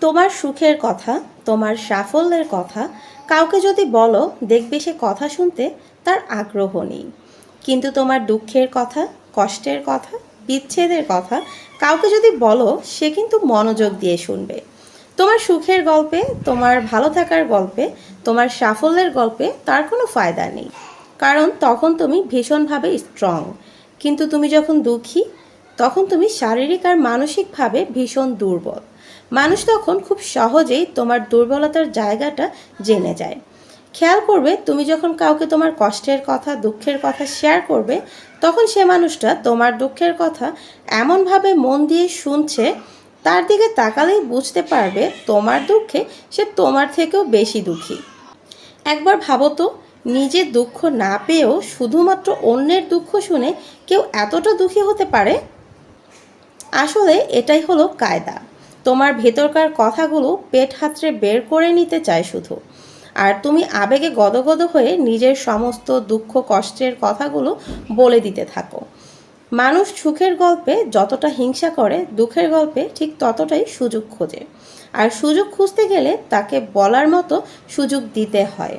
তোমার সুখের কথা, তোমার সাফল্যের কথা, কাউকে যদি বলো, দেখবে সে কথা শুনতে তার আগ্রহ নেই। কিন্তু তোমার দুঃখের কথা, কষ্টের কথা, বিচ্ছেদের কথা, কাউকে যদি বলো, সে কিন্তু মনোযোগ দিয়ে শুনবে। তোমার সুখের গল্পে, তোমার ভালো থাকার গল্পে, তোমার সাফল্যের গল্পে তার কোনো ফায়দা নেই। কারণ তখন তুমি ভীষণভাবে স্ট্রং কিন্তু তুমি যখন দুঃখী, তখন তুমি শারীরিক আর মানসিকভাবে ভীষণ দুর্বল। মানুষ তখন খুব সহজেই তোমার দুর্বলতার জায়গাটা জেনে যায়। খেয়াল করবে, তুমি যখন কাউকে তোমার কষ্টের কথা, দুঃখের কথা শেয়ার করবে, তখন সে মানুষটা তোমার দুঃখের কথা এমনভাবে মন দিয়ে শুনছে, তার দিকে তাকালেই বুঝতে পারবে তোমার দুঃখে সে তোমার থেকেও বেশি দুঃখী। একবার ভাবো তো নিজের দুঃখ না পেয়েও শুধুমাত্র অন্যের দুঃখ শুনে কেউ এতটা দুঃখী হতে পারে? আসলে এটাই হলো কায়দা। তোমার ভেতরকার কথাগুলো পেট হাতড়ে বের করে নিতে চায় শুধু। আর তুমি আবেগে গদগদ হয়ে নিজের সমস্ত দুঃখ কষ্টের কথাগুলো বলে দিতে থাকো। মানুষ সুখের গল্পে যতটা হিংসা করে, দুঃখের গল্পে ঠিক ততটাই সুযোগ খোঁজে। আর সুযোগ খুঁজতে গেলে তাকে বলার মতো সুযোগ দিতে হয়।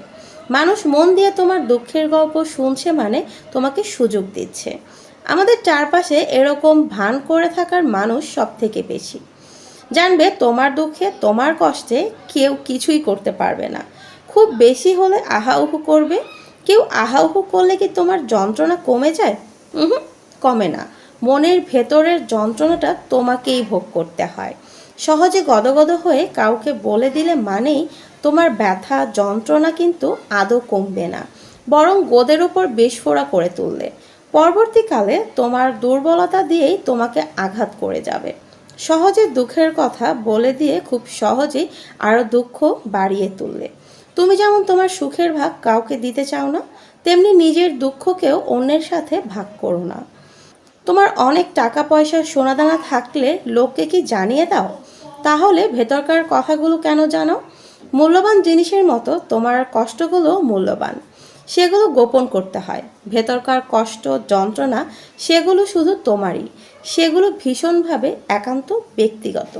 মানুষ মন দিয়ে তোমার দুঃখের গল্প শুনছে মানে তোমাকে সুযোগ দিচ্ছে। আমাদের চারপাশে এরকম ভান করে থাকার মানুষ সব থেকে বেশি। জানবে তোমার দুঃখে, তোমার কষ্টে কেউ কিছুই করতে পারবে না। খুব বেশি হলে আহাউহু করবে। কেউ আহাউহু করলে কি তোমার যন্ত্রণা কমে যায়? হুম কমে না। মনের ভেতরের যন্ত্রণাটা তোমাকেই ভোগ করতে হয়। সহজে গদগদ হয়ে কাউকে বলে দিলে মানেই তোমার ব্যথা, যন্ত্রণা কিন্তু আদৌ কমবে না। বরং গোদের ওপর বিস্ফোরা করে তুললে। পরবর্তীকালে তোমার দুর্বলতা দিয়েই তোমাকে আঘাত করে যাবে। সহজে দুঃখের কথা বলে দিয়ে খুব সহজেই আরও দুঃখ বাড়িয়ে তুললে। তুমি যেমন তোমার সুখের ভাগ কাউকে দিতে চাও না, তেমনি নিজের দুঃখকেও অন্যের সাথে ভাগ করো না। তোমার অনেক টাকা পয়সার সোনাদানা থাকলে লোককে কি জানিয়ে দাও? তাহলে ভেতরকার কথাগুলো কেন জানো? মূল্যবান জিনিসের মতো তোমার কষ্টগুলো মূল্যবান। সেগুলো গোপন করতে হয়। ভেতরকার কষ্ট যন্ত্রণা সেগুলো শুধু তোমারই। সেগুলো ভীষণভাবে একান্ত ব্যক্তিগত।